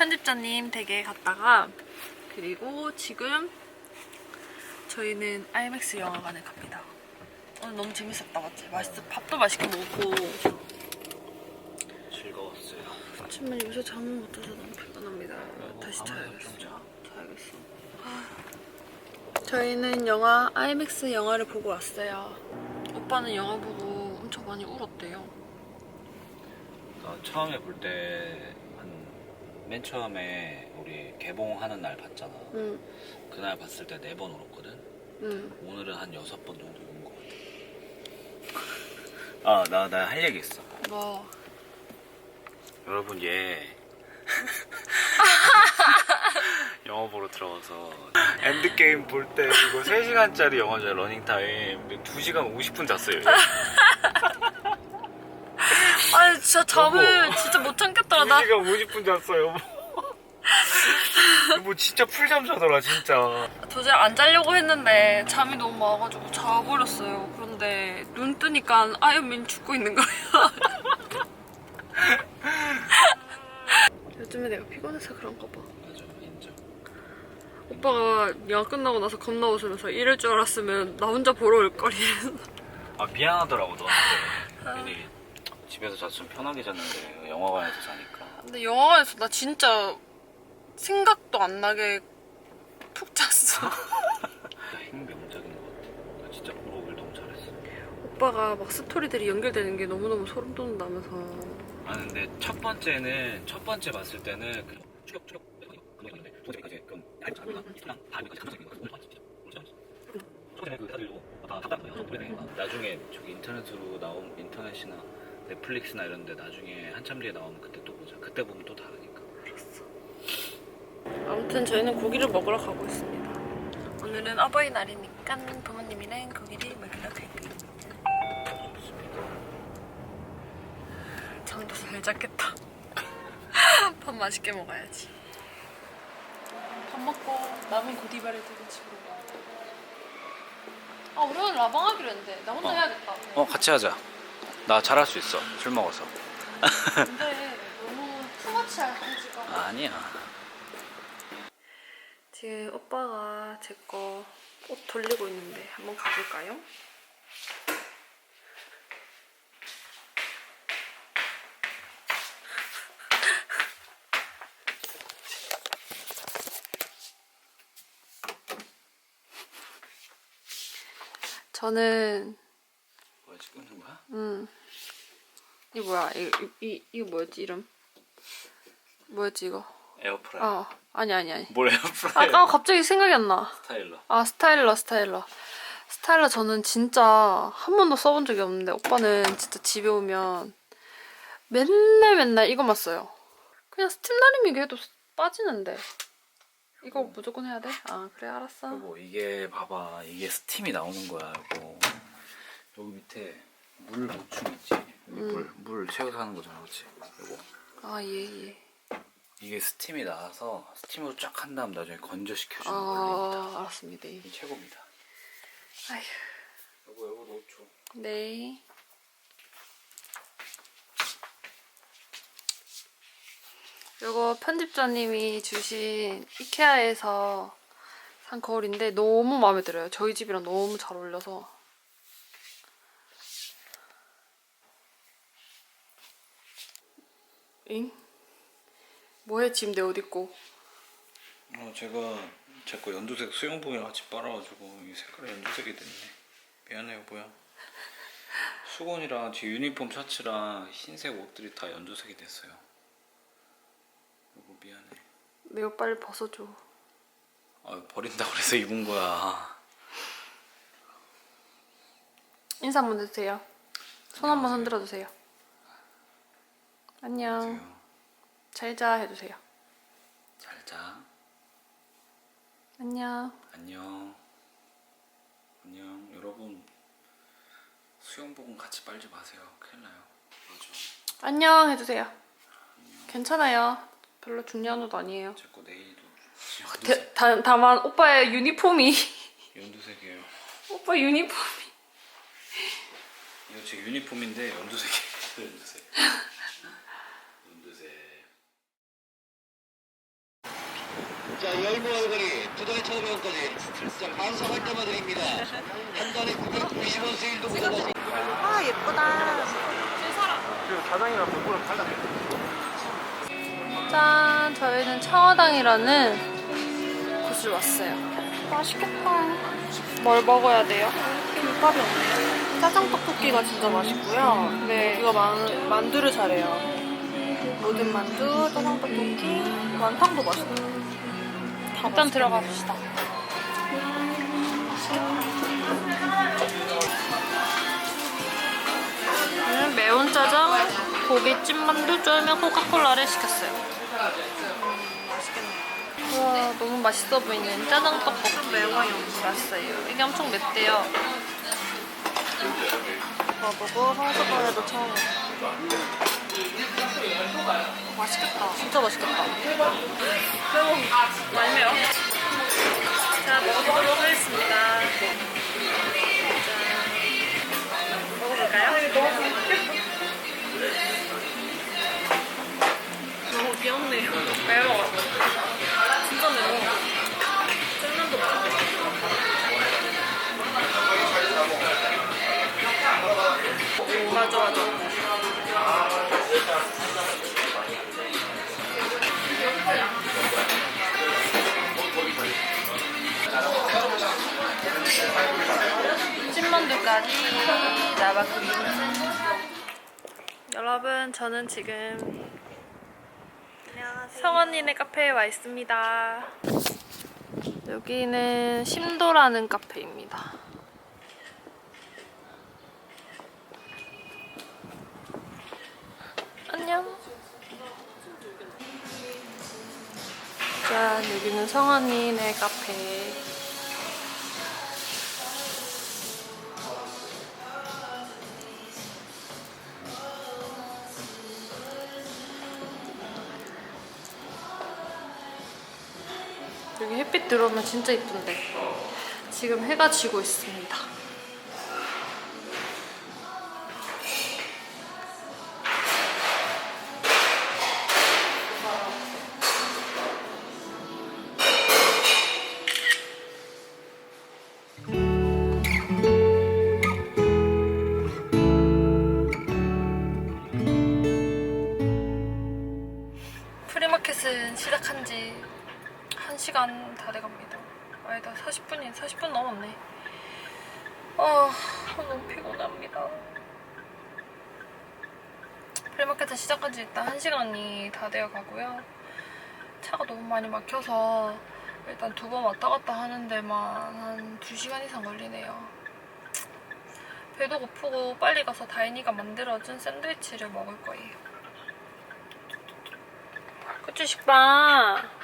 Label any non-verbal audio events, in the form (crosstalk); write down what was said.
편집자님 댁에 갔다가 그리고 지금 저희는 IMAX 영화관에 갑니다. 오늘 너무 재밌었다 맞지? 맛있어 밥도 맛있게 먹고 즐거웠어요. 하지만 요새 잠을 못 자서 너무 피곤합니다. 다시 아무래도 자야겠어. 자. 자야겠어. 저희는 영화 IMAX 영화를 보고 왔어요. 오빠는 영화 보고 엄청 많이 울었대요. 나 처음에 볼때한 맨 처음에 우리 개봉하는 날 봤잖아. 응, 그날 봤을 때 네 번 울었거든. 응. 오늘은 한 여섯 번 정도 운것 같아. 아, 나 나 할 얘기 있어. 뭐 여러분 얘 (laughs) 영화 보러 들어가서 엔드게임 볼때 이거 3시간짜리 영화죠 러닝타임 2시간 50분 잤어요 진짜 잠을 여보. 진짜 못 참겠더라 나. 2시간 50분 잤어요 뭐 진짜 풀잠 자더라 진짜 도저히 안 자려고 했는데 잠이 너무 와가지고 자버렸어요. 그런데 눈 뜨니까 아이언맨 죽고 있는 거예요. (laughs) 요즘에 내가 피곤해서 그런가 봐. 오빠가 영화 끝나고 나서 겁나 웃으면서 이럴 줄 알았으면 나 혼자 보러 올 거리. 아 미안하더라고 너한테 괜히 집에서 잤으면 편하게 잤는데 영화관에서 자니까. 근데 영화관에서 나 진짜 생각도 안 나게 푹 잤어. (laughs) 핵명작인 것 같아. 나 진짜 오길 너무 잘했어. 오빠가 막 스토리들이 연결되는 게 너무너무 소름 돋는다면서. 아 근데 첫 번째는 첫 번째 봤을 때는 그 추격 추격. 그거였는데 두 번째까지 그럼 알고 잘몰라 이랑 다 알고 잘못된 거 오늘 봤지 진짜 첫 번째는 그 다들도 다 오래된 거 나중에 저기 인터넷으로 나온 인터넷이나 넷플릭스나 이런 데 나중에 한참 뒤에 나오면 그때 또 보자 그때 보면 또 다르니까 아무튼 저희는 고기를 먹으러 가고 있습니다. 오늘은 어버이날이니까 부모님이랑 고기를 먹으러 갈 거예요. 잠도 잘 잤겠다. (laughs) 밥 맛있게 먹어야지. 밥 먹고 남은 고디바를 들고 집으로 가. 아 우리 오늘 라방 하기로 했는데 나 혼자 어. 해야겠다. 어 같이 하자 나 잘할 수 있어. 술 먹어서. 근데 너무 투머치할感지가 아니야. 지금 오빠가 제 거 옷 돌리고 있는데 한번 가볼까요? (laughs) 저는 지금 끊는 거야? 음 이거 뭐야? 이, 이, 이 이 거 뭐였지 이름? 뭐였지 이거? 에어프라이 어. 아니 아니 아니. 뭘 에어프라이 아까 갑자기 생각이 안 나. 스타일러. 아 스타일러 스타일러. 스타일러 저는 진짜 한 번도 써본 적이 없는데 오빠는 진짜 집에 오면 맨날 맨날 이거만 써요. 그냥 스팀 다리미기 해도 빠지는데. 이거 무조건 해야 돼? 아 그래 알았어. 여보 이게 봐봐. 이게 스팀이 나오는 거야 여보 여기 밑에 물 보충 있지? 여기 물, 물 채워서 하는 거잖아 그치? 여보. 아 예 예. 이게 스팀이 나와서 스팀으로 쫙 한 다음 나중에 건조시켜주는 원리입니다. 아 알았습니다 이게 최고입니다. 아휴. 여보 여보 너무 좋아 네. 요거 편집자님이 주신 이케아에서 산 거울인데 너무 마음에 들어요. 저희 집이랑 너무 잘 어울려서. 잉? 뭐해 지금 내 옷 입고? 어 제가 제거 연두색 수영복이랑 같이 빨아가지고 이 색깔이 연두색이 됐네 미안해 여보야 수건이랑 제 유니폼 셔츠랑 흰색 옷들이 다 연두색이 됐어요 여보 미안해 내 옷 빨리 벗어줘. 아 버린다고 그래서 입은 거야 인사 한번 해주세요. 손 한번. 흔들어 주세요. 안녕. 잘 자 해주세요. 잘 자. 안녕. 안녕. 안녕. 여러분 수영복은 같이 빨지 마세요. 큰일 나요. 맞아. 안녕 해주세요. 괜찮아요. 별로 중요한 옷 아니에요. 제거 네일도 대, 연두색, 다, 다만 오빠의 유니폼이. (laughs) 연두색이에요. 오빠 유니폼이. 이거 제 유니폼인데 연두색이에요. (laughs) 연두색 자, 열무 얼거리 두 단에 처음에까지 자, 반사할 때만 드립니다. 한 단에 990원 세일도 묻어가지. 아 예쁘다. 짠! 저희는 청어당이라는 곳을 왔어요. 맛있겠다. 뭘 먹어야 돼요? 김밥이 없네요. 짜장 떡볶이가 진짜 맛있고요. 네. 이거 만, 만두를 잘해요. 모든 만두, 짜장 떡볶이, 완탕도 맛있고. 다 일단 들어가 봅시다. 저는 매운 짜장, 고깃집 만두, 쫄면, 코카콜라를 시켰어요. 와 너무 맛있어 보이는 짜장 떡볶이 매워요. 맛있어요. 이게 엄청 맵대요. 먹어보고 성수동에도 처음 먹어. 맛있겠다. 진짜 맛있겠다. 많이 매워. 자 먹어보도록 하겠습니다. 맞아 맞아. 찐만두까지 나봤군요. 여러분, 저는 지금 성원이네 카페에 와 있습니다. 여기는 심도라는 카페입니다. 안녕. 짠, 여기는 성원이네 카페. 여기 햇빛 들어오면 진짜 이쁜데 지금 해가 지고 있습니다. 프리마켓은 시작한 지 1시간 다 돼갑니다. 아니다, 40분이, 40분 넘었네. 아, 너무 피곤합니다. 프리마켓은 시작한 지 일단 1시간이 다 되어 가고요. 차가 너무 많이 막혀서 일단 두 번 왔다 갔다 하는 데만 한 2시간 이상 걸리네요. 배도 고프고 빨리 가서 다인이가 만들어준 샌드위치를 먹을 거예요. 그치, 식빵?